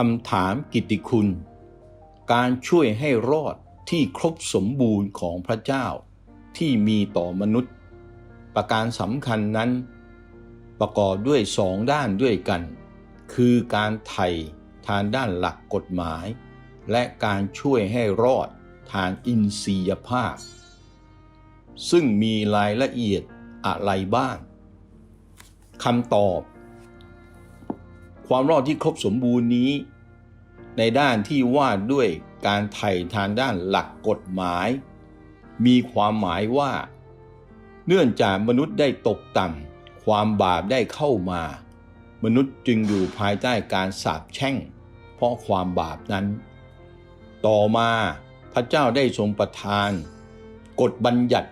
คำถามกิตติคุณ การช่วยให้รอดที่ครบสมบูรณ์ของพระเจ้าที่มีต่อมนุษย์ ประการสำคัญนั้น ประกอบด้วยสองด้านด้วยกัน คือการไถ่ทางด้านหลักกฎหมาย และการช่วยให้รอดทางอินทรียภาพ ซึ่งมีรายละเอียดอะไรบ้างคำตอบ ความรอดที่ครบสมบูรณ์นี้ ในด้านที่ว่าด้วยการไถ่ทางด้านหลักกฎหมาย มีความหมายว่า เนื่องจากมนุษย์ได้ตกต่ำความบาปได้เข้ามา มนุษย์จึงอยู่ภายใต้การสาปแช่ง เพราะความบาปนั้น ต่อมาพระเจ้าได้ทรงประทาน กฎบัญญัติ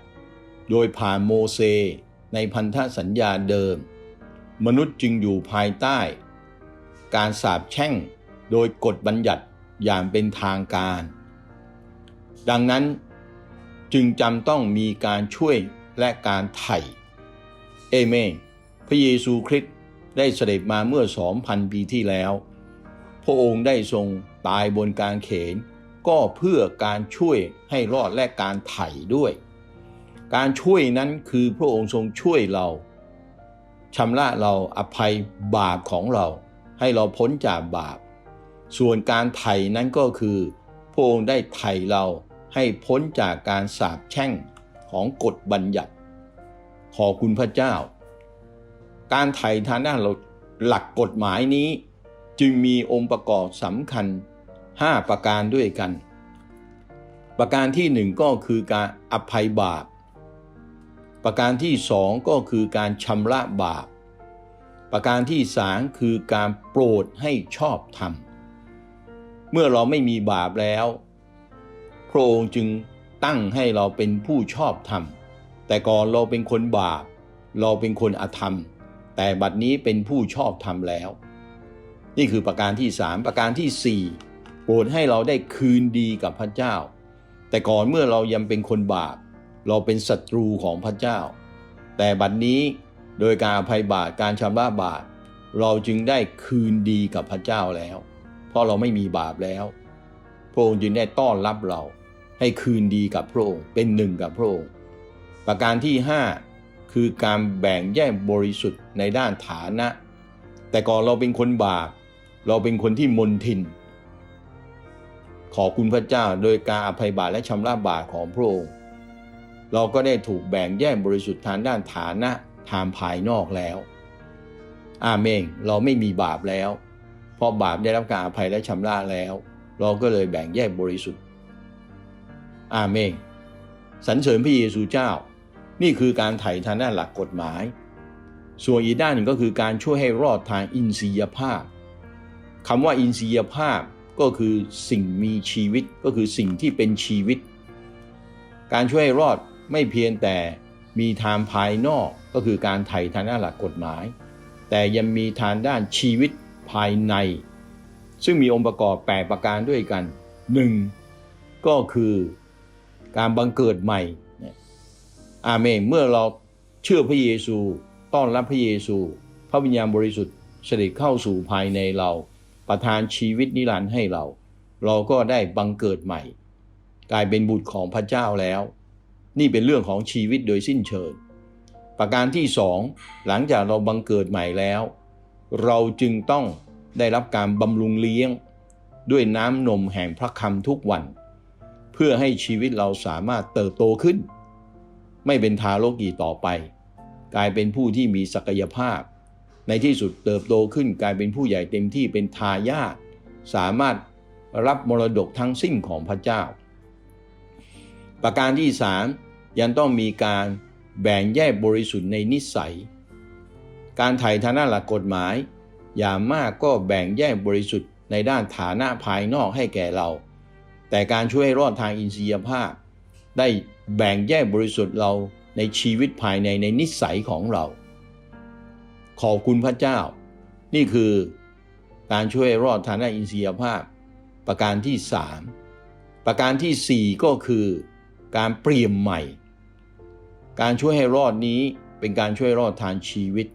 โดยผ่านโมเสในพันธสัญญาเดิม มนุษย์จึงอยู่ภายใต้ การสาปแช่งโดยกฎบัญญัติอย่างเป็นทางการ ดังนั้นจึงจำต้องมีการช่วยและการไถ่ เอเมน พระเยซูคริสต์ได้เสด็จมาเมื่อ2,000ปีที่แล้ว พระองค์ได้ทรงตายบนการเขน ก็เพื่อการช่วยให้รอดและการไถ่ด้วย การช่วยนั้นคือพระองค์ทรงช่วยเราชำระเราอภัยบาปของเรา ให้เราพ้นจากบาป ส่วนการไถ่นั้นก็คือพระองค์ได้ไถ่เราให้พ้นจากการสาปแช่งของกฎบัญญัติ ขอคุณพระเจ้า การไถ่ทางด้านหลักกฎหมายนี้ จึงมีองค์ประกอบสำคัญ 5 ประการด้วยกัน ประการที่หนึ่งก็คือการอภัยบาป ประการที่สองก็คือการชำระบาป ประการที่สามคือการโปรดให้ชอบธรรม เมื่อเราไม่มีบาปแล้วพระองค์จึงตั้งให้เราเป็นผู้ชอบธรรม แต่ก่อนเราเป็นคนบาป เราเป็นคนอธรรม แต่บัดนี้เป็นผู้ชอบธรรมแล้ว นี่คือประการที่สามประการที่สี่โปรดให้เราได้คืนดีกับพระเจ้า แต่ก่อนเมื่อเรายังเป็นคนบาป เราเป็นศัตรูของพระเจ้า แต่บัดนี้ โดยการอภัยบาปการชำระบาปเราจึงได้คืนดีกับพระเจ้าแล้ว เพราะเราไม่มีบาปแล้ว พระองค์จึงได้ต้อนรับเรา ให้คืนดีกับพระองค์เป็นหนึ่งกับพระองค์ประการที่ 5 คือการแบ่งแยกบริสุทธิ์ในด้านฐานะ แต่ก่อนเราเป็นคนบาป เราเป็นคนที่มนทิน ขอคุณพระเจ้าโดยการอภัยบาปและชำระบาปของพระองค์ เราก็ได้ถูกแบ่งแยกบริสุทธิ์ทางด้านฐานะ ทางภายนอกแล้ว อาเมน เราไม่มีบาปแล้ว เพราะบาปได้รับการอภัยและชำระแล้ว เราก็เลยแบ่งแยกบริสุทธิ์ อาเมนสรรเสริญพระเยซูเจ้า นี่คือการไถ่ทางด้านหลักกฎหมาย ส่วนอีกด้านหนึ่งก็คือการช่วยให้รอดทางอินทรียภาพคำว่าอินทรียภาพก็คือสิ่งมีชีวิตก็คือสิ่งที่เป็นชีวิต การช่วยให้รอดไม่เพียงแต่ มีทางภายนอกก็คือการไถ่ทางด้านหลักกฎหมาย แต่ยังมีทางด้านชีวิตภายใน ซึ่งมีองค์ประกอบ 8 ประการด้วยกัน 1. ก็คือการบังเกิดใหม่อาเมนเมื่อเราเชื่อพระเยซูต้อนรับพระเยซู พระวิญญาณบริสุทธิ์เสด็จเข้าสู่ภายในเรา ประทานชีวิตนิรันดร์ให้เรา เราก็ได้บังเกิดใหม่ กลายเป็นบุตรของพระเจ้าแล้ว นี่เป็นเรื่องของชีวิตโดยสิ้นเชิง ประการที่สองหลังจากเราบังเกิดใหม่แล้ว เราจึงต้องได้รับการบำรุงเลี้ยง ด้วยน้ำนมแห่งพระคำทุกวัน เพื่อให้ชีวิตเราสามารถเติบโตขึ้น ไม่เป็นทารกอีกต่อไป กลายเป็นผู้ที่มีศักยภาพ ในที่สุดเติบโตขึ้นกลายเป็นผู้ใหญ่เต็มที่เป็นทายาทสามารถรับมรดกทั้งสิ้นของพระเจ้า ประการที่สาม ยังต้องมีการแบ่งแยกบริสุทธิ์ในนิสัย การไถ่ฐานะหลักกฎหมาย อย่างมากก็แบ่งแยกบริสุทธิ์ในด้านฐานะภายนอกให้แก่เรา แต่การช่วยรอดทางอินทรียภาพ ได้แบ่งแยกบริสุทธิ์เราในชีวิตภายในในนิสัยของเรา ขอบคุณพระเจ้า นี่คือการช่วยรอดทางด้านอินทรียภาพ ประการที่สามประการที่สี่ก็คือการเปลี่ยนใหม่ การช่วยให้รอดนี้เป็นการช่วยรอดทางชีวิต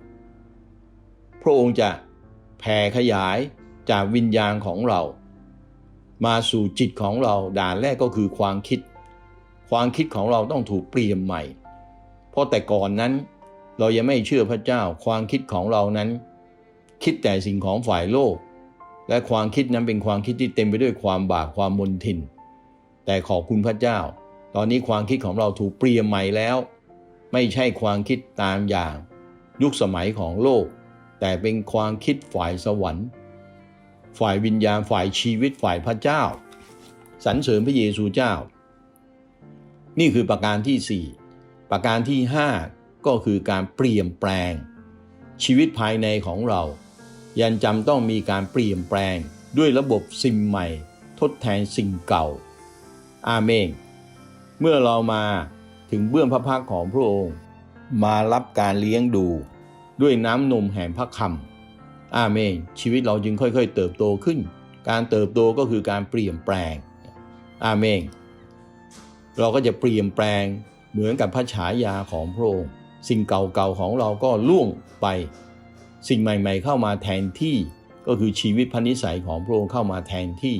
พระองค์จะแผ่ขยายจากวิญญาณของเรา มาสู่จิตของเราด่านแรกก็คือความคิด ความคิดของเราต้องถูกเปลี่ยนใหม่ เพราะแต่ก่อนนั้นเรายังไม่เชื่อพระเจ้า ความคิดของเรานั้น คิดแต่สิ่งของฝ่ายโลก และความคิดนั้นเป็นความคิดที่เต็มไปด้วยความบาปความมนทิน แต่ขอบคุณพระเจ้า ตอนนี้ความคิดของเราถูกเปลี่ยนใหม่แล้ว ไม่ใช่ความคิดตามอย่าง ยุคสมัยของโลก แต่เป็นความคิดฝ่ายสวรรค์ ฝ่ายวิญญาณฝ่ายชีวิตฝ่ายพระเจ้าสรรเสริญพระเยซูเจ้า นี่คือประการที่ 4 ประการที่ 5 ก็คือการเปลี่ยนแปลง ชีวิตภายในของเรา ยันจำต้องมีการเปลี่ยนแปลงด้วยระบบสิ่งใหม่ ทดแทนสิ่งเก่า อาเมน เมื่อเรามา ถึงเบื้องพระพักของพระองค์ มารับการเลี้ยงดูด้วยน้ำนมแห่งพระคำอาเมน ชีวิตเราจึงค่อยๆ เติบโตขึ้น การเติบโตก็คือการเปลี่ยนแปลง อาเมน เราก็จะเปลี่ยนแปลงเหมือนกับพระฉายาของพระองค์ สิ่งเก่าๆของเราก็ล่วงไป สิ่งใหม่ๆเข้ามาแทนที่ ก็คือชีวิตพระนิสัยของพระองค์เข้ามาแทนที่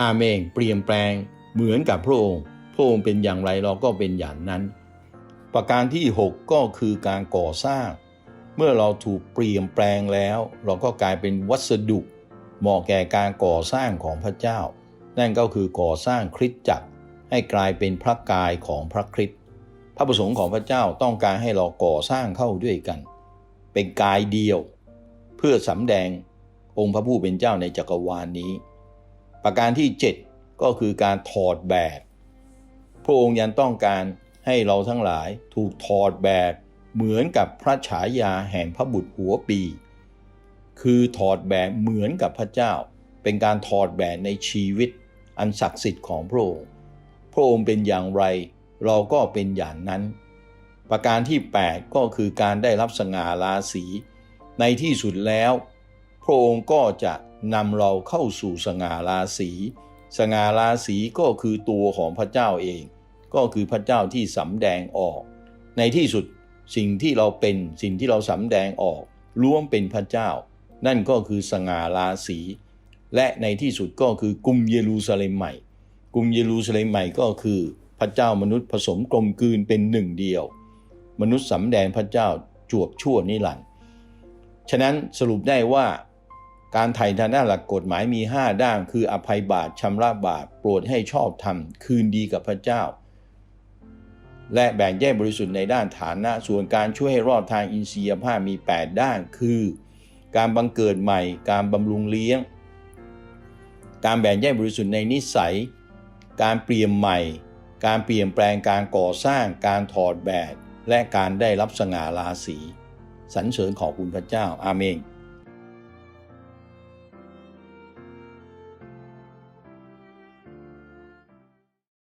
อาเมน เปลี่ยนแปลงเหมือนกับพระองค์ ระองค์เป็นอย่างไรเราก็เป็นอย่างนั้น ประการที่ 6 ก็คือการก่อสร้าง เมื่อเราถูกเปลี่ยนแปลงแล้ว เราก็กลายเป็นวัสดุ เหมาะแก่การก่อสร้างของพระเจ้า นั่นก็คือก่อสร้างคริสตจักร ให้กลายเป็นพระกายของพระคริสต์พระประสงค์ของพระเจ้าต้องการให้เราก่อสร้างเข้าด้วยกัน เป็นกายเดียว เพื่อสำแดงองค์พระผู้เป็นเจ้าในจักรวาลนนี้ ประการที่ 7 ก็คือการถอดแบบ ระองค์ยังต้องการให้เราทั้งหลายถูกถอดแบบเหมือนกับพระฉายาแห่งพระบุตรหัวปี คือถอดแบบเหมือนกับพระเจ้า เป็นการถอดแบบในชีวิต อันศักดิ์สิทธิ์ของพระองค์ พระองค์เป็นอย่างไร เราก็เป็นอย่างนั้น ประการที่ 8 ก็คือการได้รับสง่าราศีในที่สุดแล้ว พระองค์ก็จะนำเราเข้าสู่สง่าราศีสง่าราศีก็คือตัวของพระเจ้าเอง ก็คือพระเจ้าที่สำแดงออก ในที่สุดสิ่งที่เราเป็นสิ่งที่เราสำแดงออกล้วนเป็นพระเจ้า นั่นก็คือสง่าราศีและในที่สุดก็คือกรุงเยรูซาเล็มใหม่กรุงเยรูซาเล็มใหม่ก็คือพระเจ้ามนุษย์ผสมกลมกลืนเป็นหนึ่งเดียว มนุษย์สำแดงพระเจ้าจวบชั่วนิรันดร์ฉะนั้นสรุปได้ว่าการไถ่ทางด้านหลักกฎหมายมี 5 ด้านคืออภัยบาปชำระบาปโปรดให้ชอบธรรมคืนดีกับพระเจ้า และแบ่งแยกบริสุทธิ์ในด้านฐานะ ส่วนการช่วยให้รอดทางอินทรียภาพมี 8 ด้านคือ การบังเกิดใหม่ การบำรุงเลี้ยง การแบ่งแยกบริสุทธิ์ในนิสัย การเปลี่ยนใหม่ การเปลี่ยนแปลงการก่อสร้าง การถอดแบบ และการได้รับสง่าราศีสรรเสริญขอบคุณพระเจ้าอาเมน